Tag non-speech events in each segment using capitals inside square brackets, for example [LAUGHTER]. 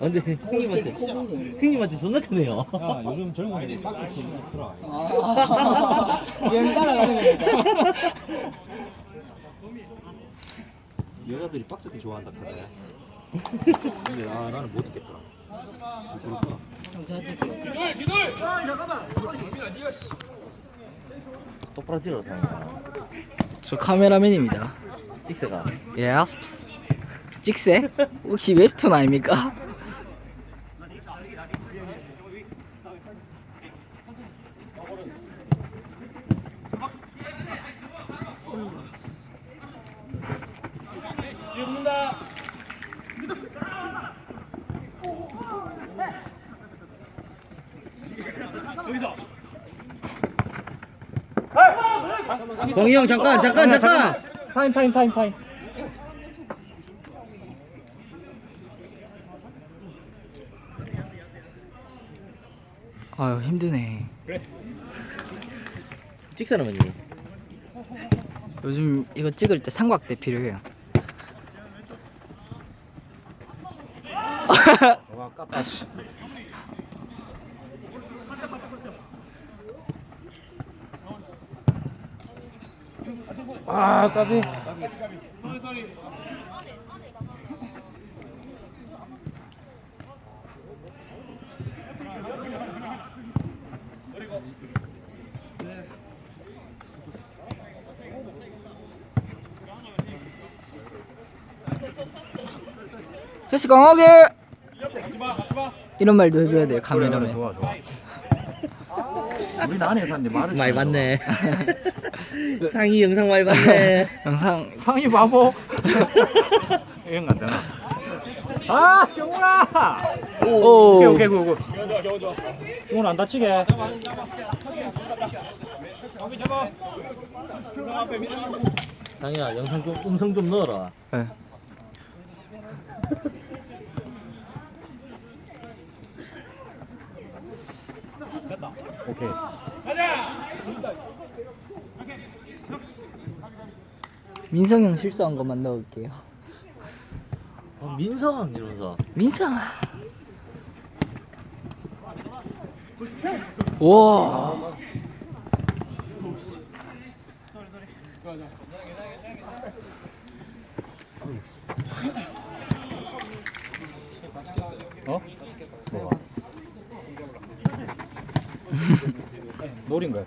아, 근데 형님한테 형님한테 존나 크네요. 야 요즘 젊은 애들 박스 팀 아, 여행 따라가는 겁니다. 여자들이 박스 팀 좋아한다 카대 근데 아, 나는 못 듣겠더라 부끄럽다 형 자질게요. 똑바로 찍어라 사장님. 저 카메라맨입니다. 찍새가. 예. 찍새? 혹시 웹툰 아닙니까? 광희 형 잠깐 잠깐 잠깐. 타임 타임 타임 타임 아유 힘드네. 찍새라면요. 요즘 이거 찍을 때 삼각대 필요해요. 너가 깠다 씨 아, 까비. 패스 강하게. 이런 말도 해줘야 돼요 그래, 카메라맨. 좋아, 좋아. 우리는 안에 사는데 말을 많이 잘 봤네. 상희 영상 많이 봤네. [LAUGHS] 영상 상이 바보. [LAUGHS] 이런 거 안 되나? 아, 정훈아! 오. 오케이, 오케이, 굿, 굿. 정훈 안 다치게. 상희야 영상 좀 음성 좀 넣어라. 네. [LAUGHS] 오케이. 민성 형 실수한 것만 넣을게요. 어, 민성 이러면서. 민성아. 와. 어? 뭐가? [LAUGHS] 노린 거야.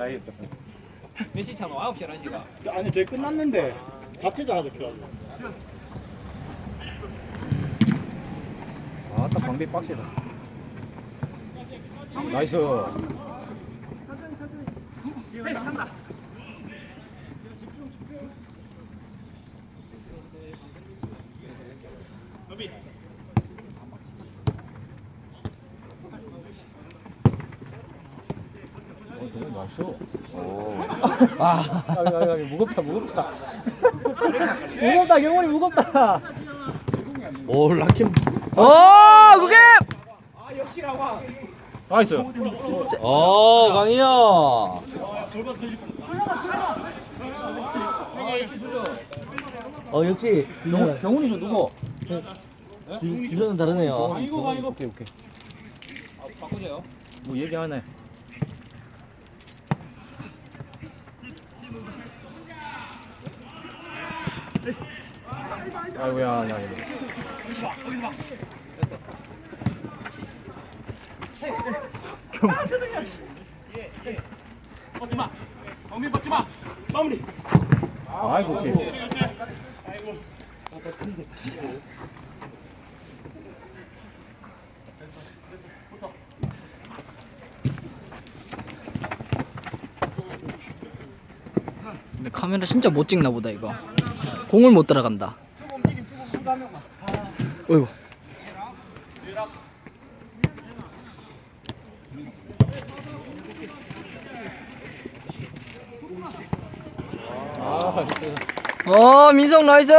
야겠다. 몇시 차노? 9시 11시가 아니 저희 끝났는데 자체자 하자 그래가지고 아, 딱 광대 빡시다. 나이스. 어, 정말 나이스. 오. 아, 가비, 가비, 가비. 무겁다, 무겁다. 무겁다, 경원이 무겁다. 오 라켓. 오, 그게 나이스. 어 광희 형. 어 역시 주전 경훈이 저 누구? 주- 주전은 다르네요. 이거 이거 오케이 오케이. 바꾸세요 뭐 얘기하네. 아이고야, 야, 이거. 벗지 마. 범인 벗지 마. 마무리. 아이고, 오케이. 근데 카메라 진짜 못 찍나 보다 이거. 공을 못 따라간다. 어이구. 아, 어 민성 나이스.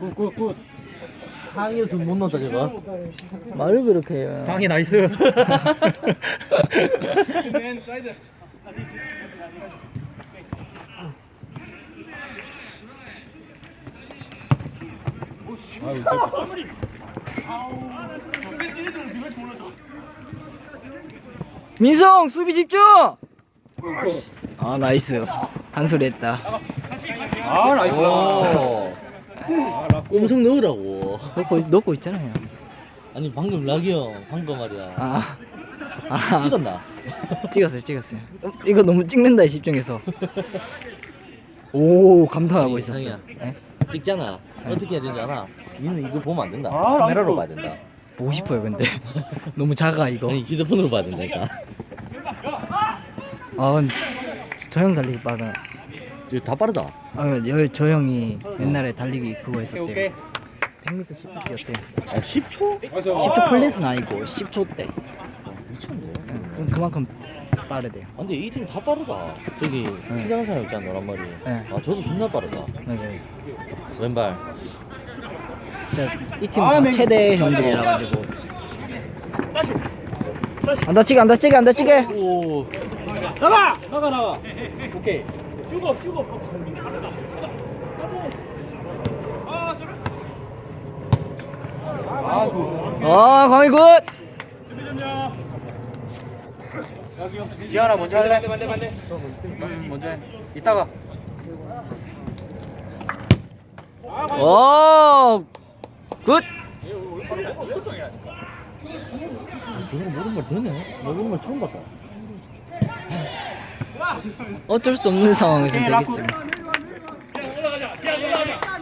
굿굿굿. 상의에서 못 넣었다 제가. 말을 그렇게 해요. 상이 나이스. [LAUGHS] [LAUGHS] 맨 사이드. 민성 수비 집중. 아 나이스. 한 소리 했다. 아 나이스. 오. 엄청 넣으라고. 넣고 넣고 있잖아요. 아니 방금 락이 형 방금 말이야. 아. 아. 찍었나? 찍었어요, 찍었어요. 어, 이거 너무 찍는다 집중해서. 오 감탄하고 아니, 있었어. 네? 찍잖아. 어떻게 해야 되는지 알아? 니는 이거 보면 안 된다. 아, 카메라로. 봐야 된다. 보고 싶어요, 근데 [LAUGHS] 너무 작아 이거. 아니 휴대폰으로 봐야 된다니까. 아, 저형 달리기 빠르. 이거 다 빠르다. 아, 여, 저 형이 옛날에 달리기 그거 했었대요. 오케이. 100m 10초 뛰었대. 아 10초? 10초 플랫은 아니고 10초 대. 미쳤네. 그럼 그만큼 빠르대요. 아, 근데 이 팀 다 빠르다. 저기 네. 키 작은 사람 있잖아 노란 머리. 네. 아 저도 존나 빠르다. 맞아요. 왼발. 진짜 이팀 다 최대 형들이라 가지고. 안 다치게 안 다치게 안 다치게. 오. 나가 나가 나가. 오케이. 죽어 죽어. 아, 굿. 지현아 먼저 할래? 음, 먼저 해. 이따가. 오. 굿. 저거 모든 말 되네. 나 이런 말 처음 봤다. 어쩔 수 없는 상황에서 되겠죠. 올라가자. 지하 올라가자.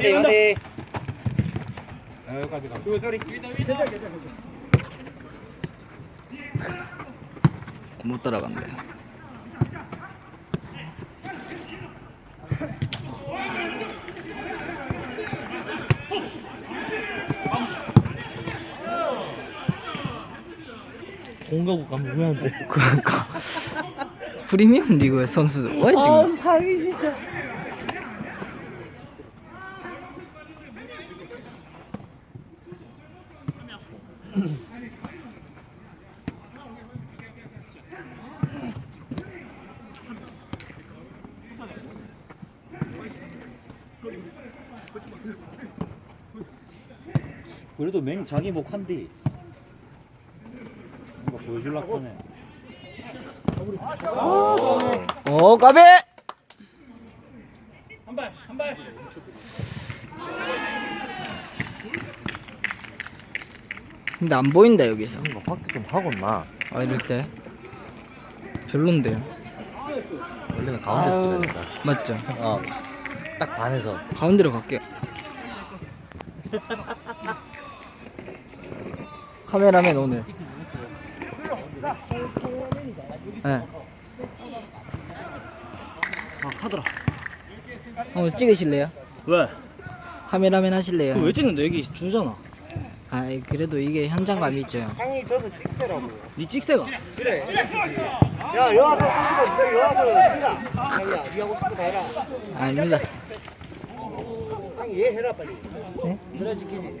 반대 반대 반대. 여기까지 가. 그 소리. 못 따라간대. 공가국 가면 왜안 돼 그러니까 프리미엄 리그 선수 왜 지금 상이 진짜. 그래도 맹 자기 목 한디. 뭔가 보여줄라 하네. 오 까베 한 발, 한 발. 근데 안 보인다 여기서 뭔가 확대 좀 하고 나. 아 이럴 때 별론데요 원래는 가운데서 찍어야 된다. 맞죠 어. 딱 반에서. 가운데로 갈게요 [LAUGHS] 카메라맨 오늘 네. 아, 하더라. 한번 찍으실래요? 왜? 카메라맨 하실래요? 왜 찍는데 여기 주잖아. 아 그래도 이게 현장감이 있죠 상이 져서 찍세라고. 니 찍새가. 그래. 야, 여 와서 30원 줄게. 여 와서 뛰라. 상이야, 니 하고 싶은 거 해라. 아닙니다 상이 얘 해라 빨리. 네? 그래 지키지.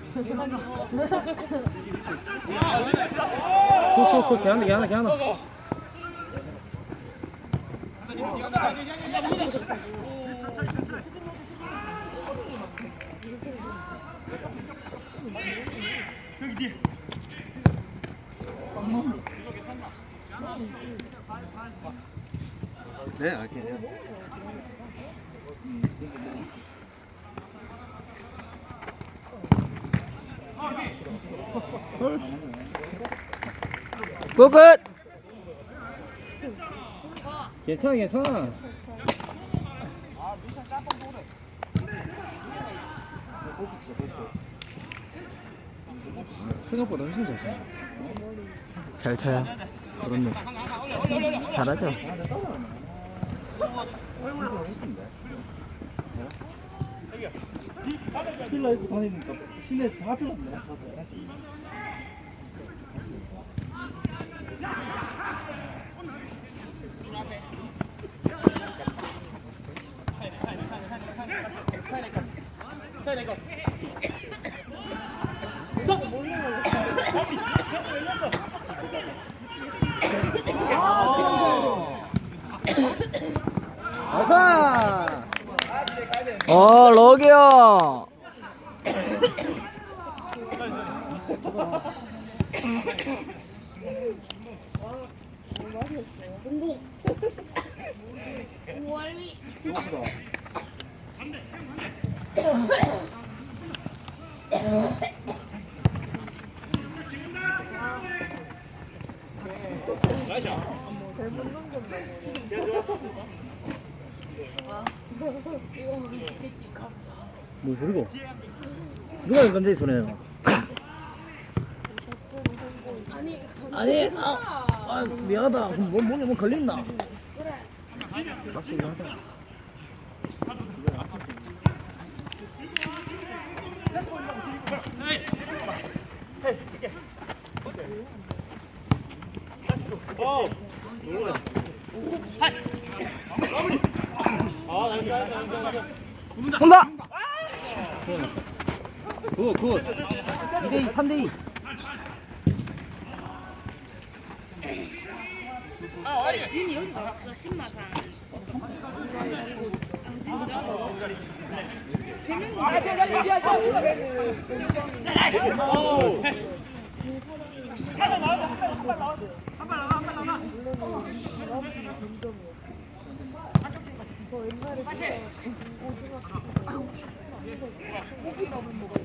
콜콜콜 걔 하나 걔 하나 걔 하나. 네, 알게요. 끝! 괜찮아 괜찮아 생각보다 훨씬 잘 쳐. 잘 쳐요. 그렇네. 잘하죠. 필라 입고 다니니까 시내 다 없네. 아사! 어, 럭이 형! 뭐 소리고? 누가 건지 소리 내나? 아니, 아, 아 미안하다. 그럼 뭐, 뭐냐, 뭐 걸렸나? 확실히 하다. 온다! 굿, 굿. 2대2, 3대2. 진이 여기 나왔어 신마산 아 진짜? 중국수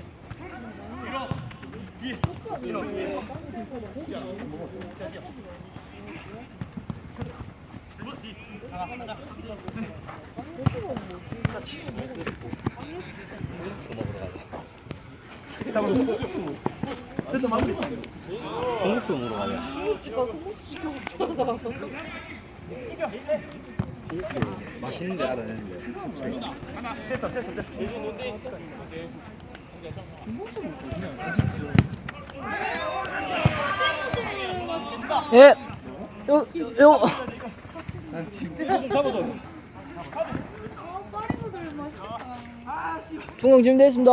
맛있는데 알아내는데. 예. 요, 요, 요. 중공 준비됐습니다.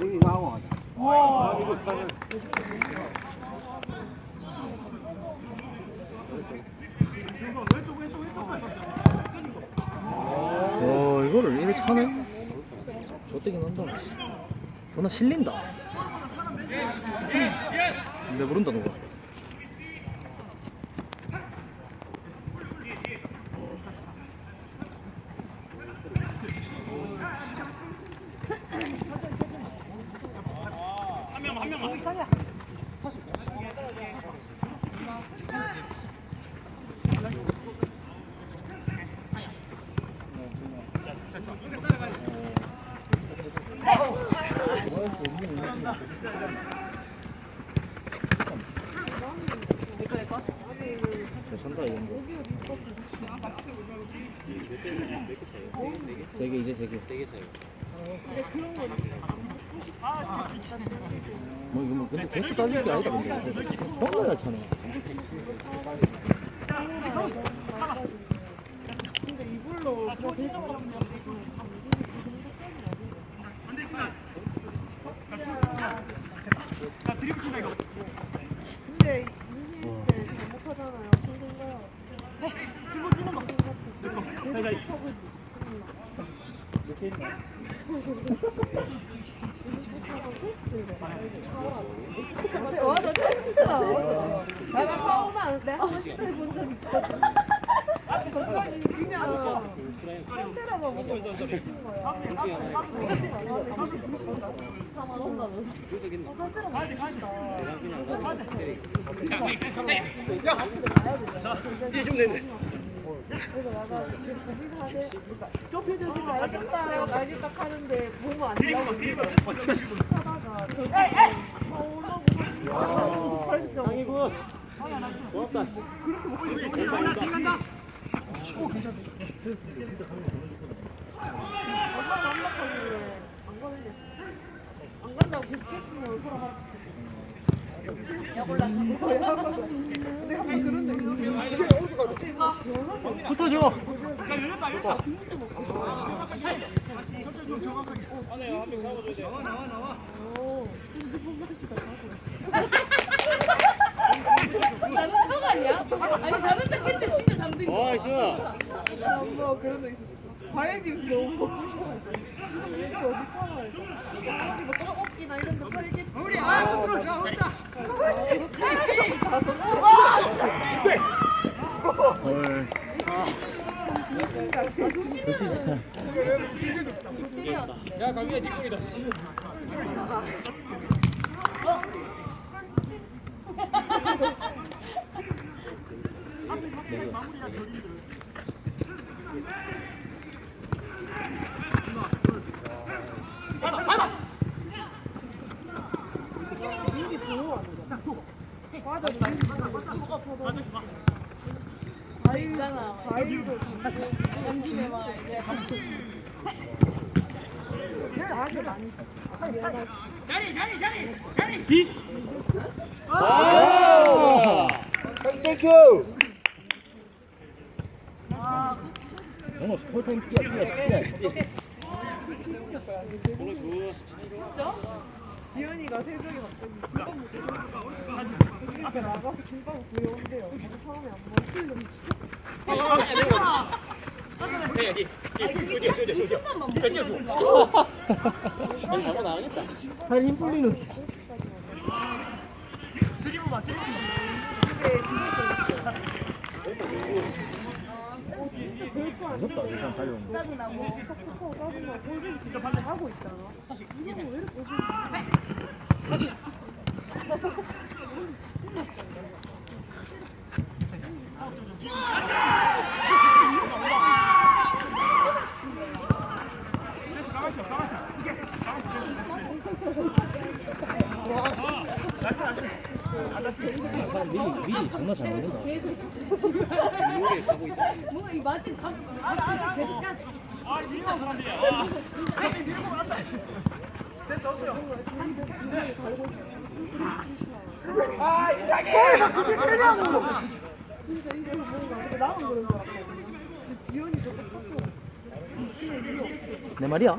여기 나와. 어, 이거를 이렇게 차네? 저때긴 한다. 존나 실린다. 내 부른다, 너가. 잘 찬다. 3사 이런 거. 세개 이제 세 개. 세개 차이. 뭐 이거 뭐 근데 개수 따질 게 아니다 근데. 정말 찮아 근데 인생 때 잘못하잖아요. 그래서 맞아, 진짜. 내가 사오나 내가 호스텔 본적 있거든. 갑자기 그냥 호텔에만 먹고 싶은 거야. 사만 원다는. 어, 사실은 이제 좀 그러니까 좁혀져서 알겠다 알겠다 하는데 보면 안 된다고 하다가 서울하고 강희군. 고맙다. 엄마가 완벽하길래 안 가면 됐어 안 간다고 계속 했으면 서로 하라 약 올랐어 근데 한번 그런 적 있어 붙어줘. 자는 척 아니야? 아니 자는 척 했는데 진짜 잠든 거. 나이스. 엄마 그런 적 있었어 팔아야 돼? 어디 뭐 떡볶이나 이런 데 팔겠지 우리 아 들어가 온다 헐. 야, 강민아 네 꼴이다. 씨. 있잖아. 과일도 연기면 막 이제 자리 자리 자리 자리. 아! 땡큐. 영어 스포타임 뛰어, 뛰어, 뛰어. 지연이가 새벽에 갑자기 김밥 먹고 그러니까 나가서 김밥을 구해온대요 사람이 안 먹 나가겠다. 팔힘 풀리는. 짜증나고. 카카오 짜증나 골뱅이 진짜 반대 하고 있잖아 이거는 왜 이렇게 미리, 미리 장난 잘 먹는다. 뭔가 이 마진 각 계속 까. 아 진짜 사람들이야. 진짜 이거 뭔가 근데 나만 그런 거 같아 근데 지연이도 똑같아 내 말이야?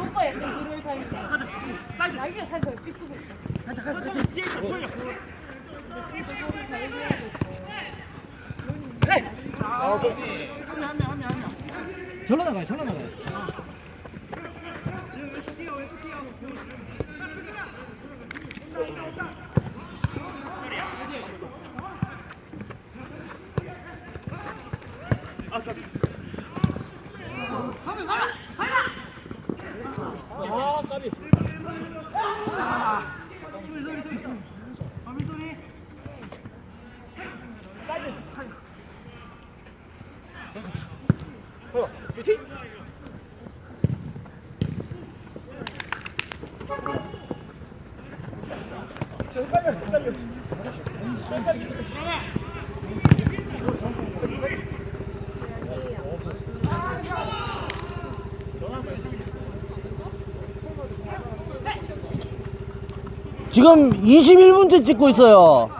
오빠 약간 그럴 사이니까. 자기가 살살 찍고 있어. 아, 절로 나가요 절로 나가요 지금 21분째 찍고 있어요.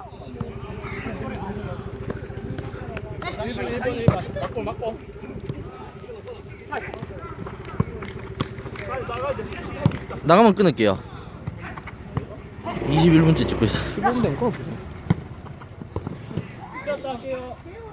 나가면 끊을게요. 21분째 찍고 있어. 15분 되니